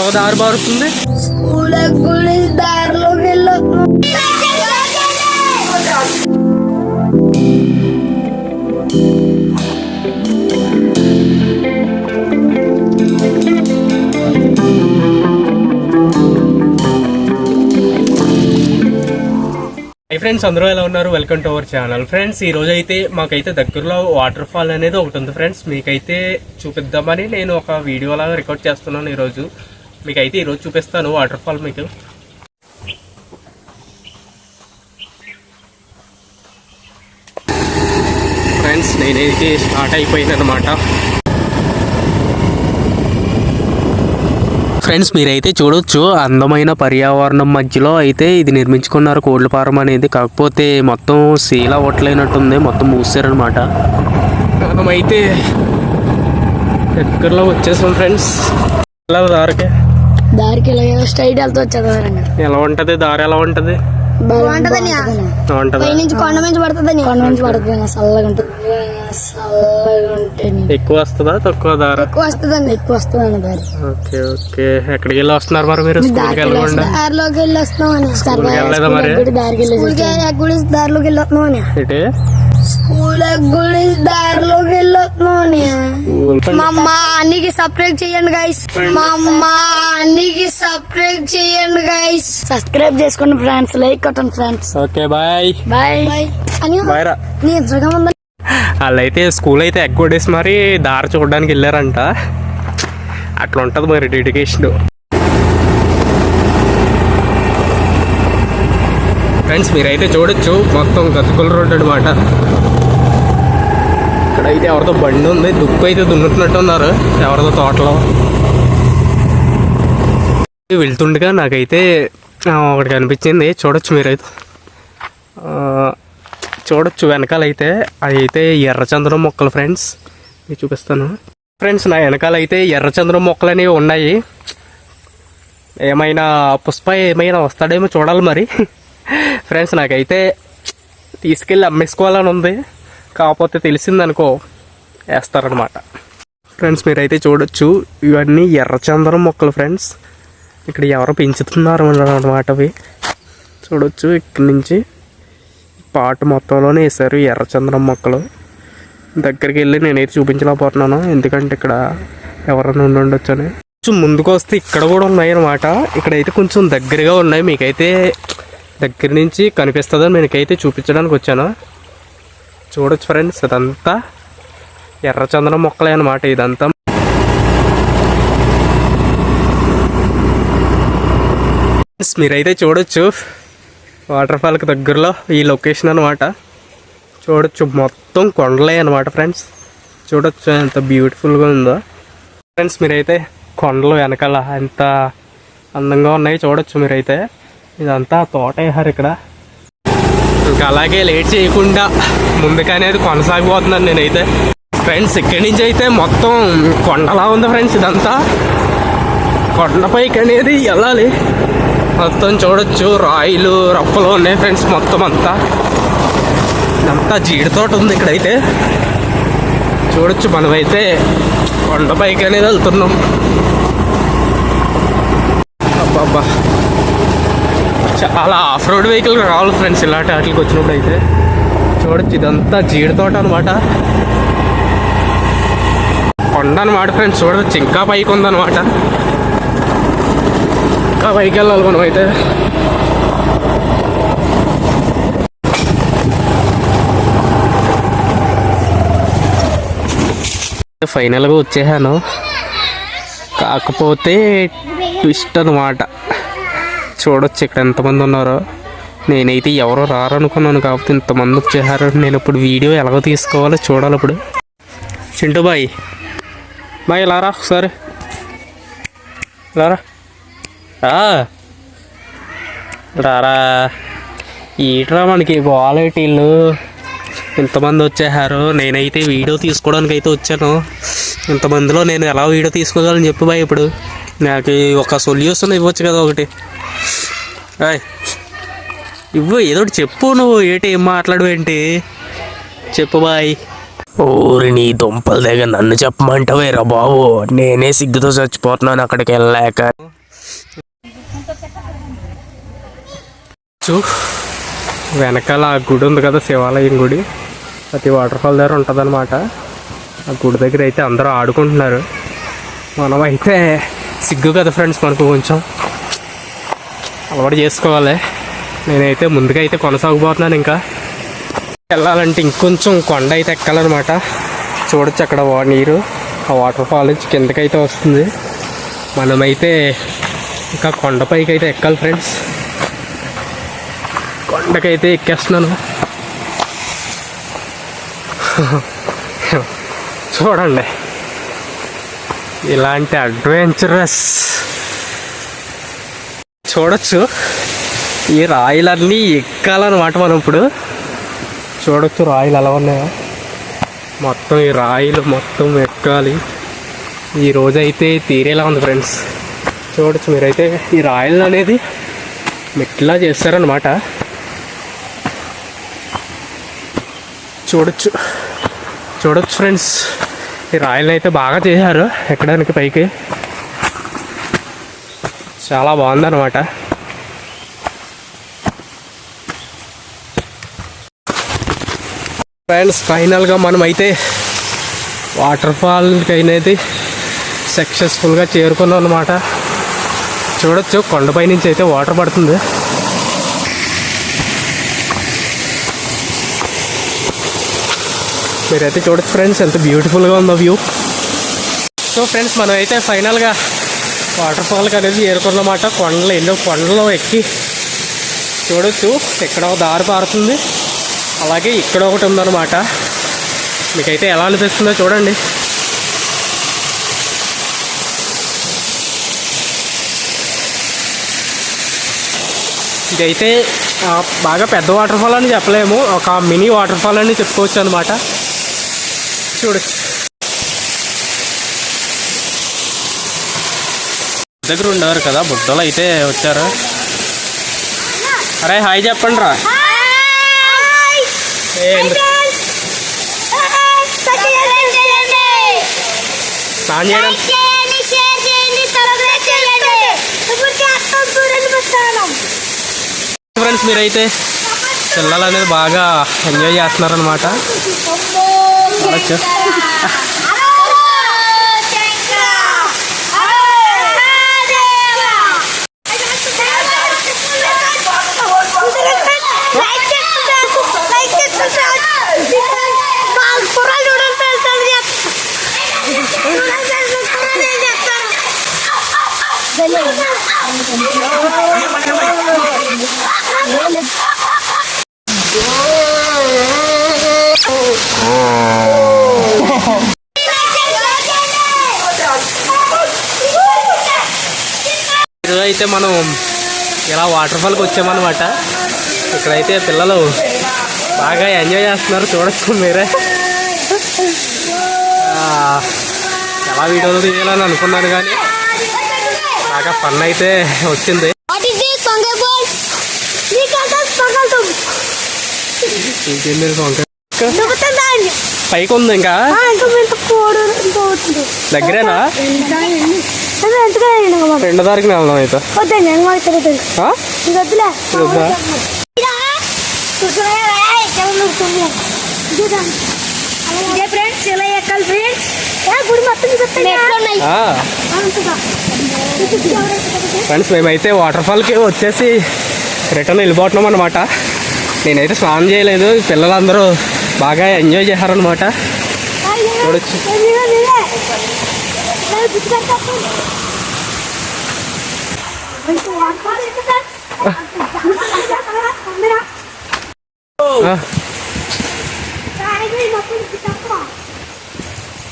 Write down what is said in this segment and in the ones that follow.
ఒక దారి బారుతుంది hi friends అందరూ ఎలా ఉన్నారు? Welcome to our channel friends ఈ రోజు అయితే మాకైతే దగ్గరలో వాటర్ ఫాల్ అనేది ఒకటి ఉంది. ఫ్రెండ్స్ మీకైతే చూపిద్దామని నేను ఒక వీడియో లాగా రికార్డ్ చేస్తున్నాను ఈరోజు. మీకైతే ఈరోజు చూపిస్తాను వాటర్ ఫాల్ మీకు. ఫ్రెండ్స్ నేనైతే స్టార్ట్ అయిపోయింది అనమాట ఫ్రెండ్స్ మీరైతే చూడొచ్చు అందమైన పర్యావరణం మధ్యలో అయితే ఇది నిర్మించుకున్నారు కోళ్ళ ఫారం అనేది. కాకపోతే మొత్తం సీల్ అవ్వట్లేనట్టుంది మొత్తం మూసారనమాట మనమైతే దగ్గరలో వచ్చేసాం ఫ్రెండ్స్. ఎలా దారికి దారికి వెళ్ళగా స్ట్రైట్ వెళ్తూ వచ్చేదారండి ఎలా ఉంటది? దారి ఎలా ఉంటది? నుంచి కొండ నుంచి పడుతుందని. కొండ నుంచి పడుతుంది చల్లగా ఉంటుంది. చల్లగా ఉంటుంది ఎక్కువ వస్తుందా? తక్కువ దారి? ఎక్కువ వస్తుందండి. ఎక్కువ వస్తుందండి దారి. Okay okay. ఎక్కడికి వెళ్ళి వస్తున్నారు మరి మీరు? స్కూల్కి వెళ్ళకుండా? దారిలోకి వెళ్ళి మరి? దారికి వెళ్ళి దారిలోకి వెళ్ళి వస్తున్నామని ఏంటి స్కూల్ గుడి దారిలోకి వెళ్ళి వస్తున్నామని మా అమ్మ అన్నికి సబ్స్క్రైబ్ చేయండి గైస్ మా అమ్మ అన్నికి సబ్స్క్రైబ్ చేయండి గైస్ సబ్స్క్రైబ్ చేసుకోండి ఫ్రెండ్స్ లైక్ కొట్టండి ఫ్రెండ్స్ ఓకే బాయ్. బాయ్ అని బాయ్ రా. నీ ఉందా? వాళ్ళైతే స్కూల్ అయితే ఎగ్గొట్టేసి మరి దారి చూడడానికి వెళ్ళారంట. అట్లా ఉంటుంది మరి డెడికేషన్. ఫ్రెండ్స్ మీరైతే చూడొచ్చు మొత్తం గతుకుల రోడ్డు అనమాట ఇక్కడైతే ఎవరితో బండి ఉంది. దుక్కు అయితే దున్నుతున్నట్టు ఉన్నారు ఎవరితో తోటలో. వెళ్తుండగా నాకైతే ఒకటి కనిపించింది. చూడొచ్చు మీరైతే. చూడొచ్చు వెనకాలైతే. అవి అయితే ఎర్రచంద్రం మొక్కలు ఫ్రెండ్స్. మీకు చూపిస్తాను. ఫ్రెండ్స్ నా వెనకాలైతే ఎర్రచంద్రం మొక్కలు అనేవి ఉన్నాయి. ఏమైనా పుష్ప ఏమైనా వస్తాడేమో చూడాలి మరి. ఫ్రెండ్స్ నాకైతే తీసుకెళ్ళి అమ్మేసుకోవాలని ఉంది. కాకపోతే తెలిసిందనుకో వేస్తారనమాట ఫ్రెండ్స్ మీరైతే చూడొచ్చు ఇవన్నీ ఎర్రచందనం మొక్కలు ఫ్రెండ్స్ ఇక్కడ ఎవరు పెంచుతున్నారు అనమాట అవి. చూడొచ్చు ఇక్కడి నుంచి పాట మొత్తంలోనే వేశారు ఎర్రచందనం మొక్కలు. దగ్గరికి వెళ్ళి నేనైతే చూపించలేకపోతున్నాను ఎందుకంటే ఇక్కడ ఎవరైనా ఉండి ఉండొచ్చు అని కొంచెం ముందుకు వస్తే ఇక్కడ కూడా ఉన్నాయి అనమాట ఇక్కడైతే కొంచెం దగ్గరగా ఉన్నాయి మీకైతే దగ్గర నుంచి కనిపిస్తుందని మీకైతే చూపించడానికి వచ్చాను. చూడొచ్చు ఫ్రెండ్స్ ఇదంతా ఎర్రచందనం మొక్కలే అనమాట ఇదంతా. మీరైతే చూడొచ్చు వాటర్ ఫాల్కి దగ్గరలో ఈ లొకేషన్ అనమాట చూడొచ్చు మొత్తం కొండలే అనమాట ఫ్రెండ్స్ చూడొచ్చు ఎంత బ్యూటిఫుల్గా ఉందో. ఫ్రెండ్స్ మీరైతే కొండలు వెనకాల ఎంత అందంగా ఉన్నాయి చూడొచ్చు మీరైతే. ఇదంతా తోట వేసారు ఇక్కడ. ఇంకా అలాగే లేట్ చేయకుండా ముందుకనేది కొనసాగిపోతున్నాను నేనైతే ఫ్రెండ్స్ ఇక్కడి నుంచి అయితే మొత్తం కొండలా ఉంది ఫ్రెండ్స్ ఇదంతా. కొండపైకి అనేది వెళ్ళాలి. మొత్తం చూడొచ్చు రాయిలు రప్పలు ఉన్నాయి ఫ్రెండ్స్ మొత్తం అంతా. ఇదంతా జీడితోట ఉంది ఇక్కడైతే. చూడొచ్చు మనమైతే కొండపైకి అనేది వెళ్తున్నాం. అబ్బాబ్బా. చాలా ఆఫ్ రోడ్ వెహికల్ రావాలి ఫ్రెండ్స్ ఇలాంటి వాటికి వచ్చినప్పుడు అయితే చూడొచ్చు ఇదంతా జీడి తోట అనమాట కొండ అనమాట ఫ్రెండ్స్ చూడొచ్చు ఇంకా పైకి ఉందన్నమాట. ఇంకా పైకి వెళ్ళాలి మనం అయితే. ఫైనల్గా వచ్చేసాను. కాకపోతే ట్విస్ట్ అనమాట చూడొచ్చు ఇక్కడ ఎంతమంది ఉన్నారో. నేనైతే ఎవరో రారనుకున్నాను కాకపోతే ఇంతమంది వచ్చేసారు. నేను ఇప్పుడు వీడియో ఎలాగో తీసుకోవాలో చూడాలి ఇప్పుడు. చింటూ బాయ్. బాయ్ ఇలా రా ఒకసారి. ఇలా రారా ఈట్రా మనకి వాలెటీలు. ఇంతమంది వచ్చేసారు. నేనైతే వీడియో తీసుకోవడానికి అయితే వచ్చాను. ఇంతమందిలో నేను ఎలా వీడియో తీసుకోగలను చెప్పు బాయ్ ఇప్పుడు. నాకు ఒక సొల్యూషన్ ఇవ్వచ్చు కదా ఒకటి. రాయ్ ఇవ్వు ఏదో చెప్పు నువ్వు ఏంటి ఏం మాట్లాడు ఏంటి? చెప్పు బాయ్. ఊరి నీ దుంపల దగ్గర నన్ను చెప్పమంటావేరా బాబు? నేనే సిగ్గుతో చచ్చిపోతున్నాను అక్కడికి వెళ్ళలేక. చూ వెనకాల ఆ గుడి ఉంది కదా శివాలయం గుడి. ప్రతి వాటర్ ఫాల్ దగ్గర ఉంటుంది ఆ గుడి దగ్గర అయితే అందరూ ఆడుకుంటున్నారు. మనం అయితే సిగ్గు కదా ఫ్రెండ్స్ మనకు కొంచెం అలవాటు చేసుకోవాలి. నేనైతే ముందుగా అయితే కొనసాగిపోతున్నాను ఇంకా. వెళ్ళాలంటే ఇంకొంచెం కొండ అయితే ఎక్కాలన్నమాట. చూడొచ్చు అక్కడ నీరు. ఆ వాటర్ ఫాల్ నుంచి కిందకైతే వస్తుంది. మనమైతే ఇంకా కొండపైకి అయితే ఎక్కాలి ఫ్రెండ్స్. కొండకైతే ఎక్కేస్తున్నాను. చూడండి. ఇలాంటి అడ్వెంచరస్ చూడొచ్చు. ఈ రాయిలన్నీ ఎక్కాలన్నమాట మనం ఇప్పుడు. చూడొచ్చు రాయిలు ఎలా ఉన్నాయో. మొత్తం ఈ రాయిలు మొత్తం ఎక్కాలి. ఈ రోజైతే తీరేలా ఉంది ఫ్రెండ్స్? చూడొచ్చు మీరైతే ఈ రాయిలు అనేది మెట్లా చేస్తారనమాట చూడొచ్చు. చూడొచ్చు ఫ్రెండ్స్. ఈ రాయల్ని అయితే బాగా చేశారు ఎక్కడానికి పైకి. చాలా బాగుందన్నమాట. ఫ్రెండ్స్ ఫైనల్గా మనమైతే వాటర్ ఫాల్కి అనేది సక్సెస్ఫుల్గా చేరుకున్నాం అనమాట చూడొచ్చు కొండపై నుంచి అయితే వాటర్ పడుతుంది. మీరైతే చూడొచ్చు ఫ్రెండ్స్ ఎంత బ్యూటిఫుల్గా ఉందో వ్యూ సో ఫ్రెండ్స్ మనం అయితే ఫైనల్గా వాటర్ ఫాల్కి అనేది చేరుకున్నమాట కొండలు ఎన్నో కొండలు ఎక్కి చూడొచ్చు ఇక్కడ ఒక దారి పారుతుంది. అలాగే ఇక్కడ ఒకటి ఉందన్నమాట. మీకైతే ఎలా అనిపిస్తుందో చూడండి. ఇదైతే బాగా పెద్ద వాటర్ ఫాల్ అని చెప్పలేము. ఒక మినీ వాటర్ ఫాల్ అని చెప్పుకోవచ్చు అనమాట చూడు. దగ్గర ఉండేవారు కదా బుద్ధలు అయితే వచ్చారు. అరే హాయ్ చెప్పండి రా స్నానం చేయడం ఫ్రెండ్స్ మీరైతే పిల్లలు అనేది బాగా ఎంజాయ్ చేస్తున్నారు అయితే మనం ఇలా వాటర్ ఫాల్కి వచ్చామన్నమాట. ఇక్కడైతే పిల్లలు బాగా ఎంజాయ్ చేస్తున్నారు. చూడొచ్చు మీరే. ఎలా వీడియోలు తీయాలని అనుకున్నాను కానీ బాగా ఫన్ అయితే వచ్చింది. పైకి ఉంది ఇంకా దగ్గరేనా? రెండో తారీఖున వెళ్దాం అయితే. ఫ్రెండ్స్ ఇలా ఎక్కాలి ఫ్రెండ్స్ గుడి మొత్తం. ఫ్రెండ్స్ మేమైతే వాటర్ ఫాల్కి వచ్చేసి రిటర్న్ వెళ్ళిపోతున్నాం అనమాట నేనైతే స్నానం చేయలేదు పిల్లలందరూ బాగా ఎంజాయ్ చేశారనమాట చూడొచ్చు. ఆ,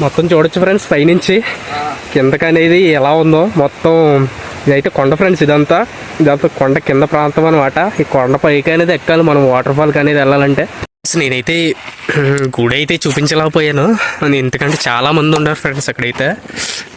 మొత్తం చూడొచ్చు ఫ్రెండ్స్ పైనుంచి. కిందకనేది ఎలా ఉందో మొత్తం ఇదైతే కొండ ఫ్రెండ్స్ ఇదంతా. ఇదంతా కొండ కింద ప్రాంతం అనమాట ఈ కొండ పైకి అనేది ఎక్కాలి మనం వాటర్ ఫాల్కి అనేది వెళ్ళాలంటే. నేనైతే గుడి అయితే చూపించలేకపోయాను. ఎందుకంటే చాలా మంది ఉన్నారు ఫ్రెండ్స్ అక్కడైతే.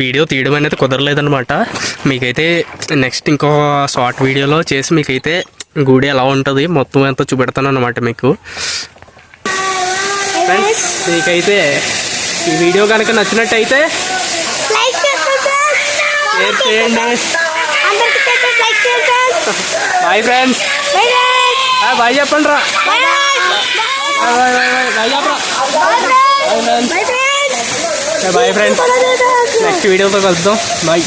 వీడియో తీయడం అనేది కుదరలేదనమాట మీకైతే నెక్స్ట్ ఇంకో షార్ట్ వీడియోలో చేసి మీకైతే గుడి ఎలా ఉంటుంది మొత్తం అంతా చూపెడతాను అనమాట మీకు. ఫ్రెండ్స్ మీకైతే ఈ వీడియో కనుక నచ్చినట్టయితే లైక్ షేర్ చేయండి అందరికి లైక్ చేయండి బాయ్ ఫ్రెండ్స్ బాయ్ చెప్పండి రా bye bye bye bye bye bye చెప్పరా. Bye friends bye friends bye friends next వీడియోతో కలుద్దాం. బాయ్